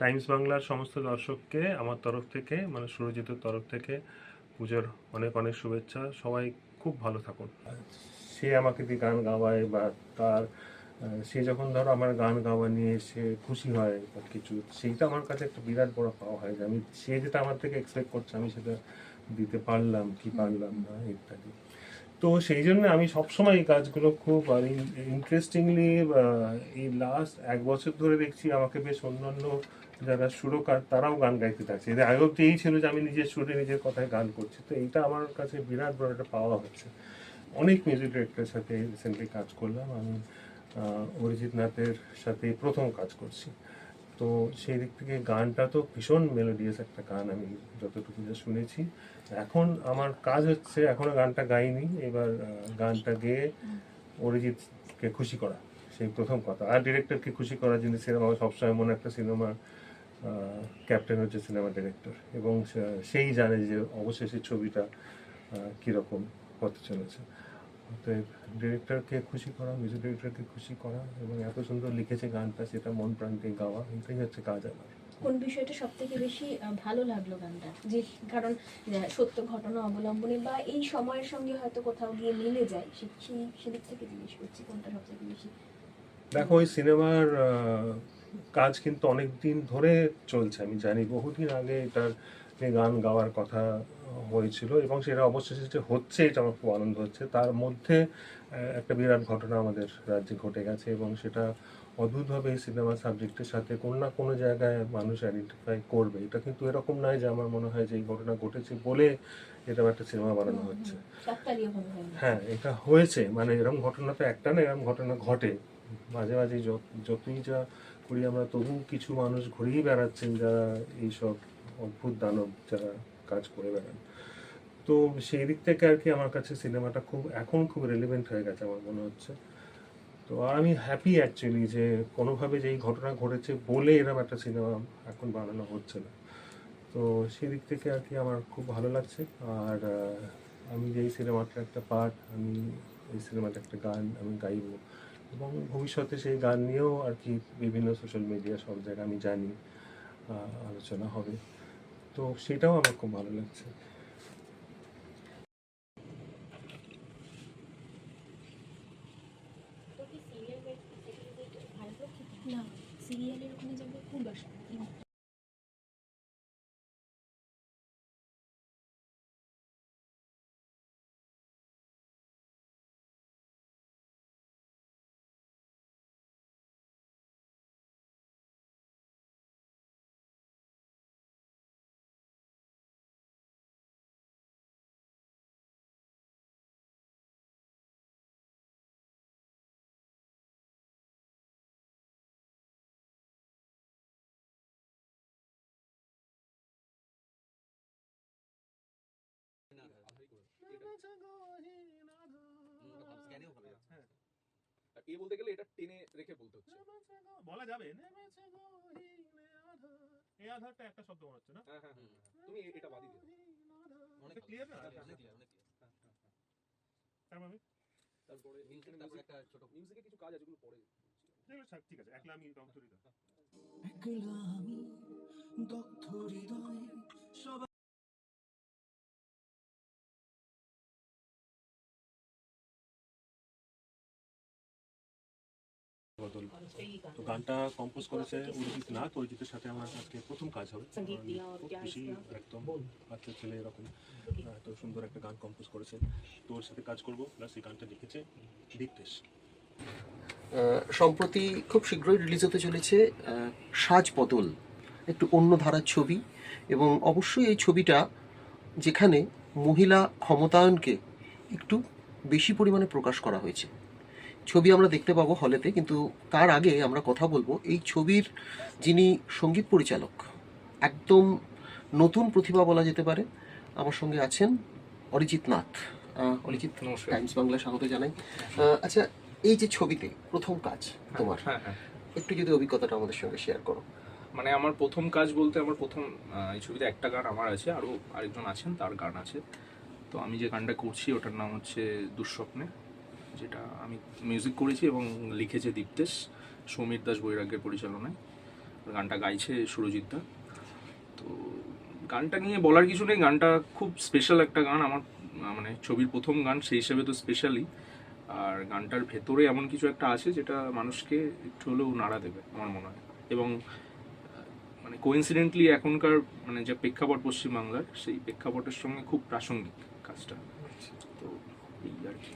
Times বাংলার সমস্ত দর্শককে আমার তরফ থেকে মানে সুরজিতের তরফ থেকে পুজোর অনেক অনেক শুভেচ্ছা। সবাই খুব ভালো থাকুন। সে আমাকে দিয়ে গান গাওয়ায় বা তার সে যখন ধরো আমার গান গাওয়া নিয়ে সে খুশি হয় বা কিছু, সেইটা আমার কাছে একটা বিরাট বড় পাওয়া হয় যে আমি, সে যেটা আমার থেকে এক্সপেক্ট করছে, আমি সেটা দিতে পারলাম কি পারলাম না, ইত্যাদি। তো সেই জন্য আমি সবসময় এই কাজগুলো খুব, আর ইন্টারেস্টিংলি এই লাস্ট এক বছর ধরে দেখছি আমাকে বেশ অন্যান্য যারা সুরকার, তারাও গান গাইতে থাকছে। এদের আগেও তো এই ছিল যে আমি নিজের সুরে নিজের কথায় গান করছি। তো এইটা আমার কাছে বিরাট বড় একটা পাওয়া হচ্ছে। অনেক মিউজিক ডিরেক্টরের সাথে রিসেন্টলি কাজ করলাম। আমি অরিজিৎ নাথের সাথে প্রথম কাজ করছি। তো সেই দিক থেকে গানটা তো ভীষণ মেলোডিয়াস একটা গান, আমি যতটুকু যা শুনেছি। এখন আমার কাজ হচ্ছে এখনও গানটা গাইনি। এবার গানটা গেয়ে অরিজিৎকে খুশি করা, সেই প্রথম কথা। আর ডিরেক্টরকে খুশি করার জন্য সিনেমা সবসময় মনে একটা সিনেমা ক্যাপ্টেন হচ্ছে সিনেমা ডিরেক্টর এবং সেই জানে যে অবশেষে ছবিটা কীরকম হতে চলেছে। অতএব ডিরেক্টরকে খুশি করা মিউজিক ডিরেক্টরকে খুশি করা এবং এত সুন্দর লিখেছে গানটা সেটা মন প্রাণ দিয়ে গাওয়া এটাই হচ্ছে কাজ আমার। কোন বিষয়টা সব থেকে বেশি ভালো লাগল গানটা? যে কারণ সত্য ঘটনা অবলম্বনে বা এই সময়ের সঙ্গে হয়তো কোথাও গিয়ে মিলে যায় সেই সেদিক থেকে জিজ্ঞেস করছি কোনটা সব থেকে বেশি? দেখো ওই সিনেমার কাজ কিন্তু অনেক দিন ধরে চলছে। আমি জানি বহুদিন আগে এটার গান গাওয়ার কথা হয়েছিল এবং সেটা অবশেষে যে হচ্ছে এটা আমার খুব আনন্দ হচ্ছে। তার মধ্যে একটা বিরাট ঘটনা আমাদের রাজ্যে ঘটে গেছে এবং সেটা অদ্ভুতভাবে এই সিনেমা সাবজেক্টের সাথে কোনো না কোনো জায়গায় মানুষ আইডেন্টিফাই করবে। এটা কিন্তু এরকম নয় যে আমার মনে হয় যে এই ঘটনা ঘটেছে বলে এরকম একটা সিনেমা বানানো হচ্ছে। হয়। হ্যাঁ এটা হয়েছে। মানে এরকম ঘটনা তো একটা না এরকম ঘটনা ঘটে। মাঝে মাঝে যত- যতই যা করি আমরা, তবু কিছু মানুষ ঘুরেই বেড়াচ্ছেন যারা এইসব অদ্ভুত দানব যারা কাজ করে বেড়ান। তো সেই দিক থেকে আর কি আমার কাছে সিনেমাটা খুব, এখন খুব রেলিভেন্ট হয়ে গেছে আমার মনে হচ্ছে। তো আর আমি হ্যাপি অ্যাকচুয়ালি যে কোনোভাবে যে এই ঘটনা ঘটেছে বলে এরকম একটা সিনেমা এখন বানানো হচ্ছে না। তো সেই দিক থেকে আর কি আমার খুব ভালো লাগছে। আর আমি যে এই সিনেমাটার একটা পার্ট আমি এই সিনেমাটা একটা গান আমি গাইব। এবং ভবিষ্যতে সেই গান নিয়েও আর কি বিভিন্ন সোশ্যাল মিডিয়া সব জায়গায় আমি জানি আলোচনা হবে। তো সেটাও আমার খুব ভালো লাগছে। এ বলতে গেলে এটা টেনে রেখে বলতে হচ্ছে। বলা যাবে এই আধারটা একটা শব্দ মনে হচ্ছে না? হ্যাঁ হ্যাঁ হ্যাঁ, হ্যাঁ। তুমি এটা বাদই দিও। অনেক ক্লিয়ার না? হ্যাঁ, হ্যাঁ, অনেক clear, অনেক। হ্যাঁ, হ্যাঁ, হ্যাঁ। মানে তারপরে মিউজিক তারপরে একটা ছোট মিউজিকে কিছু কাজ আছে যেগুলো পরে ঠিক আছে একলা আমি রং তুলি একলা আমি দগ্ধ হৃদয় বাদল তো গানটা কম্পোজ করেছে অরিজিৎ নাথ অরিজিতের সাথে আমার আজকে প্রথম কাজ হবে। খুশি একদম বাচ্চা ছেলে এরকম। এত সুন্দর একটা গান কম্পোজ করেছে। তো ওর সাথে কাজ করব প্লাস এই গানটা লিখেছে দীপ্তেশ। সম্প্রতি খুব শীঘ্রই রিলিজ হতে চলেছে সাজ বদল একটু অন্য ধারার ছবি। এবং অবশ্যই এই ছবিটা যেখানে মহিলা ক্ষমতায়নকে একটু বেশি পরিমাণে প্রকাশ করা হয়েছে। ছবি আমরা দেখতে পাবো হলেতে কিন্তু তার আগে আমরা কথা বলব এই ছবির যিনি সংগীত পরিচালক একদম নতুন প্রতিভা বলা যেতে পারে আমার সঙ্গে আছেন অরিজিৎ নাথ। অরিজিৎ নমস্কার। টাইমস বাংলা স্বাগত জানাই। আচ্ছা এই যে ছবিতে প্রথম কাজ তোমার হ্যাঁ হ্যাঁ। একটু যদি অভিজ্ঞতাটা আমাদের সঙ্গে শেয়ার করো। মানে আমার প্রথম কাজ বলতে আমার প্রথম এই ছবিতে একটা গান আমার আছে আরও আরেকজন আছেন তার গান আছে। তো আমি যে গানটা করছি ওটার নাম হচ্ছে দুঃস্বপ্নে। যেটা আমি মিউজিক করেছি এবং লিখেছে দীপ্তেশ, সমীর দাস বৈরাগ্যের পরিচালনায়। গানটা গাইছে সুরজিৎ দা। তো গানটা নিয়ে বলার কিছু নেই, গানটা খুব স্পেশাল একটা গান। আমার মানে ছবির প্রথম গান, সেই হিসেবে তো স্পেশালি আর গানটার ভেতরে এমন কিছু একটা আছে যেটা মানুষকে একটু হলেও নাড়া দেবে, আমার মনে হয়। এবং মানে কোইন্সিডেন্টলি এখনকার মানে যে প্রেক্ষাপট পশ্চিমবাংলার, সেই প্রেক্ষাপটের সঙ্গে খুব প্রাসঙ্গিক কাজটা।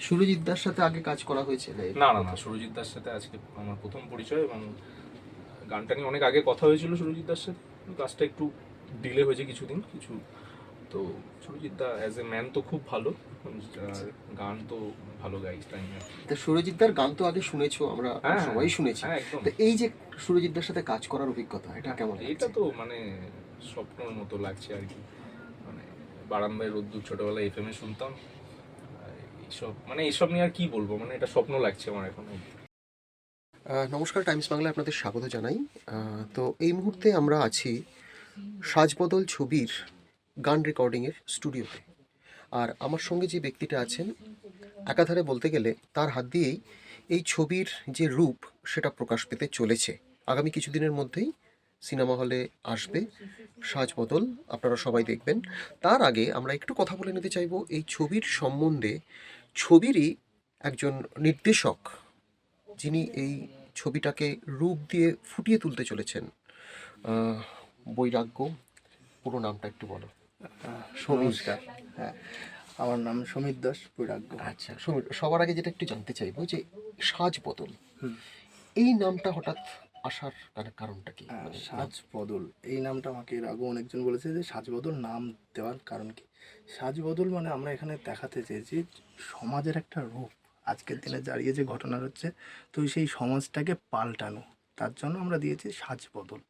সুরজিৎ দার সাথে আগে কাজ করা হয়েছে না না না সুরজিৎ দার সাথে আজকে আমার প্রথম পরিচয় এবং গানটা নিয়ে অনেক আগে কথা হয়েছিল সুরজিৎ দার সাথে। কাজটা একটু ডিলে হয়েছে কিছুদিন কিছু তো Surjit da as a man তো খুব ভালো গান তো ভালো গাই তাই না তা সুরজিৎ দার গান তো আগে শুনেছো আমরা হ্যাঁ, সবাই শুনেছি। হ্যাঁ তো এই যে সুরজিৎ দার সাথে কাজ করার অভিজ্ঞতা এটা কেমন এটা তো মানে স্বপ্নের মতো লাগছে আর কি। মানে বারান্দায় রোদ্দুর ছোটবেলায় এফএম এ শুনতাম এইসব মানে এইসব নিয়ে আর কি বলব? মানে এটা স্বপ্ন লাগছে আমার এখন নমস্কার, টাইমস বাংলায় আপনাদের স্বাগত জানাই। তো এই মুহূর্তে আমরা আছি সাজবদল ছবির গান রেকর্ডিংয়ের স্টুডিওতে আর আমার সঙ্গে যে ব্যক্তিটা আছেন, একাধারে বলতে গেলে তার হাত দিয়েই এই ছবির যে রূপ, সেটা প্রকাশ পেতে চলেছে। আগামী কিছুদিনের মধ্যেই সিনেমা হলে আসবে সাজবদল, আপনারা সবাই দেখবেন। তার আগে আমরা একটু কথা বলে নিতে চাইব এই ছবির সম্বন্ধে ছবিরই একজন নির্দেশক যিনি এই ছবিটাকে রূপ দিয়ে ফুটিয়ে তুলতে চলেছেন। বৈরাগ্য পুরো নামটা একটু বলো। নমস্কার। হ্যাঁ আমার নাম সমীর দাস বৈরাগ্য। আচ্ছা সমীর সবার আগে যেটা একটু জানতে চাইব যে সাজ বদল এই নামটা হঠাৎ আসার কারণটা কি? মানে সাজ বদল এই নামটা আমাকে এর আগেও অনেকজন বলেছে যে সাজ বদল নাম দেওয়ার কারণ কি? সাজ বদল মানে আমরা এখানে দেখাতে চেয়েছি সমাজের একটা রূপ। আজকের দিনে দাঁড়িয়ে যে ঘটনা হচ্ছে তো সেই সমাজটাকে পাল্টানো। তার জন্য আমরা দিয়েছি সাজ বদল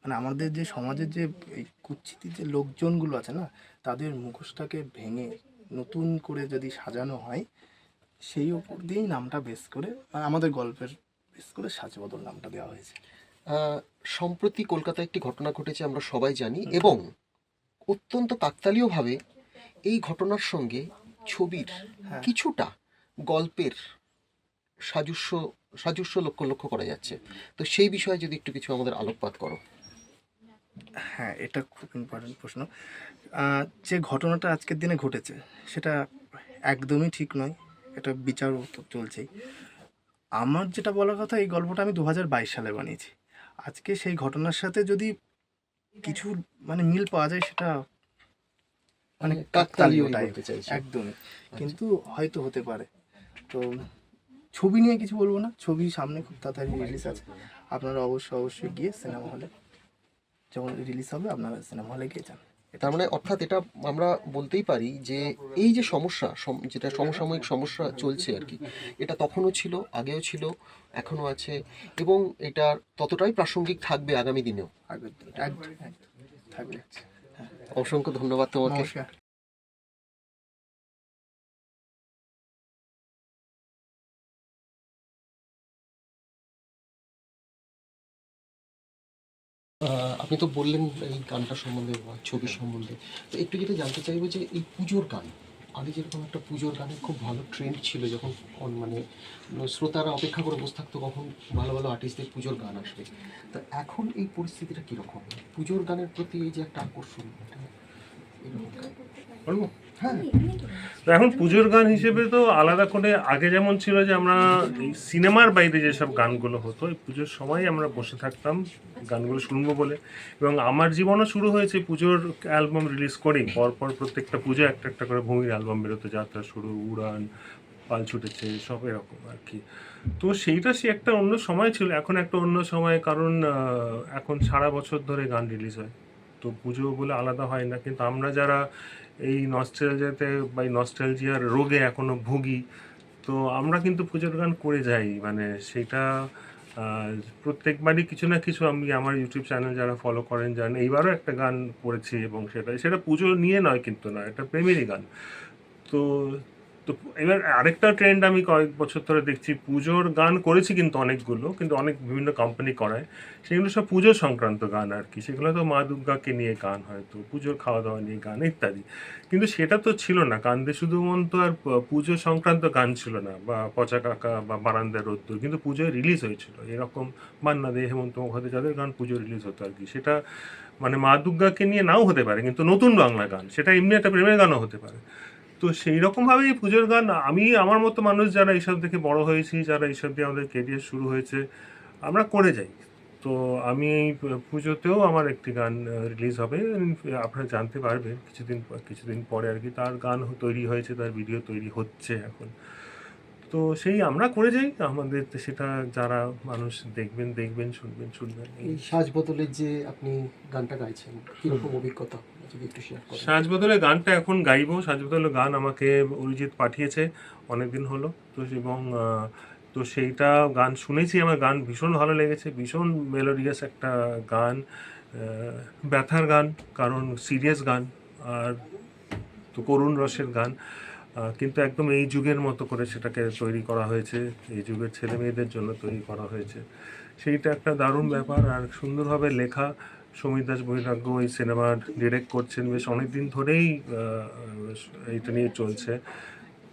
মানে আমাদের যে সমাজের যে এই কুচ্ছিতি যে লোকজনগুলো আছে না তাদের মুখোশটাকে ভেঙে নতুন করে যদি সাজানো হয় সেই ওপর দিয়েই নামটা বেস করে মানে আমাদের গল্পের বেস করে সাজ বদল নামটা দেওয়া হয়েছে। সম্প্রতি কলকাতায় একটি ঘটনা ঘটেছে আমরা সবাই জানি এবং অত্যন্ত কাকতালীয়ভাবে এই ঘটনার সঙ্গে ছবির হ্যাঁ। কিছুটা গল্পের সাজস্য সাজস্য লক্ষ্য লক্ষ্য করা যাচ্ছে। তো সেই বিষয়ে যদি একটু কিছু আমাদের আলোকপাত করো। হ্যাঁ এটা খুব ইম্পর্টেন্ট প্রশ্ন। যে ঘটনাটা আজকের দিনে ঘটেছে সেটা একদমই ঠিক নয়। এটা বিচারও তো চলছেই। আমার যেটা বলার কথা এই গল্পটা আমি দু হাজার বাইশ সালে বানিয়েছি। আজকে সেই ঘটনার সাথে যদি কিছু মানে মিল পাওয়া যায় সেটা মানে কাকতালীয় কাকতালীয় টাইপ একদমই। কিন্তু হয়তো হতে পারে। তো ছবি নিয়ে কিছু বলব না ছবি সামনে খুব তাড়াতাড়ি রিলিজ আছে। আপনারা অবশ্যই অবশ্যই গিয়ে সিনেমা হলে যখন রিলিজ হবে আপনারা সিনেমা হলে গিয়ে যান। তার মানে অর্থাৎ এটা আমরা বলতেই পারি যে এই যে সমস্যা যেটা সমসাময়িক সমস্যা চলছে আর কি এটা তখনও ছিল আগেও ছিল এখনও আছে এবং এটা ততটাই প্রাসঙ্গিক থাকবে আগামী দিনেও। থাকবে। অসংখ্য ধন্যবাদ তোমাকে। আপনি তো বললেন এই গানটা সম্বন্ধে বা ছবির সম্বন্ধে। তো একটু যেটা জানতে চাইব যে এই পুজোর গান, আগে যেরকম একটা পুজোর গানের খুব ভালো ট্রেন্ড ছিল যখন মানে শ্রোতারা অপেক্ষা করে বসে থাকতো কখন ভালো ভালো আর্টিস্টদের পুজোর গান আসবে। তো এখন এই পরিস্থিতিটা কীরকম? পুজোর গানের প্রতি এই যে একটা আকর্ষণ, এটা হ্যাঁ। এখন পুজোর গান হিসেবে তো আলাদা করে আগে যেমন ছিল যে আমরা সিনেমার বাইরে যেসব গানগুলো হতো, এই পুজোর সময় আমরা বসে থাকতাম, গানগুলো শুনব বলে। এবং আমার জীবনও শুরু হয়েছে পুজোর অ্যালবাম রিলিজ করেই। পরপর প্রত্যেকটা পুজো একটা একটা করে ভূমির অ্যালবাম বেরোতে, যাত্রা শুরু, উড়ান, পাল ছুটেছে, সব এরকম আর কি। তো সেইটা সে একটা অন্য সময় ছিল, এখন একটা অন্য সময়, কারণ এখন সারা বছর ধরে গান রিলিজ হয়। তো পুজো বলে আলাদা হয় না, কিন্তু আমরা যারা এই নস্টেলজিয়াতে বা এই নস্টেলজিয়ার রোগে এখনও ভুগি। তো আমরা কিন্তু পুজোর গান করে যাই মানে সেটা প্রত্যেকবারই কিছু না কিছু আমি আমার ইউটিউব চ্যানেল যারা ফলো করেন জানেন, এইবারও একটা গান করেছি এবং সেটা সেটা পুজো নিয়ে নয় কিন্তু না, এটা প্রেমেরই গান। তো তো এবার আরেকটা ট্রেন্ড আমি কয়েক বছর ধরে দেখছি, পুজোর গান করেছি কিন্তু অনেকগুলো, কিন্তু অনেক বিভিন্ন কোম্পানি করায়। সেগুলো সব পুজো সংক্রান্ত গান আর কি। সেগুলো তো মা দুর্গাকে নিয়ে গান হয়তো পুজোর খাওয়া দাওয়া নিয়ে গান, ইত্যাদি। কিন্তু সেটা তো ছিল না। কান্দে শুধুমাত্র আর পুজো সংক্রান্ত গান ছিল না, বা পচা কাকা বা বারান্দার রোদ্দুর, কিন্তু পুজোয় রিলিজ হয়েছিল। এরকম মান্না দে, হেমন্ত মুখোপাধ্যায় যাদের গান পুজো রিলিজ হতো আর কি, সেটা মানে মা দুর্গাকে নিয়ে নাও হতে পারে, কিন্তু নতুন বাংলা গান, সেটা এমনি একটা প্রেমের গানও হতে পারে। তো সেই রকমভাবেই পুজোর গান, আমি আমার মতো মানুষ যারা এইসব দেখে বড় হয়েছি, যারা এইসব দিয়ে আমাদের কেরিয়ার শুরু হয়েছে, আমরা করে যাই। তো আমি এই পুজোতেও আমার একটি গান রিলিজ হবে। আপনারা জানতে পারবেন, কিছুদিন কিছুদিন পরে আর কি তার গান তৈরি হয়েছে, তার ভিডিও তৈরি হচ্ছে এখন। তো সেই আমরা করে যাই। আমাদের সেটা যারা মানুষ দেখবেন দেখবেন শুনবেন শুনবেন। এই সাজ বদলের যে আপনি গানটা গাইছেন কীরকম অভিজ্ঞতা? সাজ বদলে গানটা এখন গাইবো। সাজ বদলে গান আমাকে অরিজিৎ পাঠিয়েছে অনেকদিন হলো। তো এবং তো সেইটা গান শুনেছি। আমার গান ভীষণ ভালো লেগেছে। ভীষণ মেলোডিয়াস একটা গান ব্যথার গান কারণ সিরিয়াস গান। আর তো করুণ রসের গান। কিন্তু একদম এই যুগের মতো করে সেটাকে তৈরি করা হয়েছে, এই যুগের ছেলে মেয়েদের জন্য তৈরি করা হয়েছে। সেইটা একটা দারুণ ব্যাপার। আর সুন্দরভাবে লেখা সমীর দাস বৈরাগ্য এই সিনেমা ডিরেক্ট করছেন বেশ অনেক দিন ধরেই এইটা নিয়ে চলছে।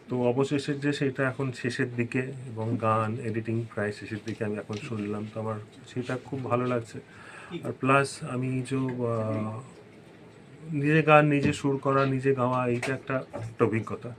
তো অবশেষে যে সেটা এখন শেষের দিকে এবং গান, এডিটিং প্রায় শেষের দিকে আমি এখন শুনলাম। তো আমার, সেটা খুব ভালো লাগছে। আর প্লাস আমি যে নিজে গান নিজে সুর করা নিজে গাওয়া এইটা একটা অভিজ্ঞতা।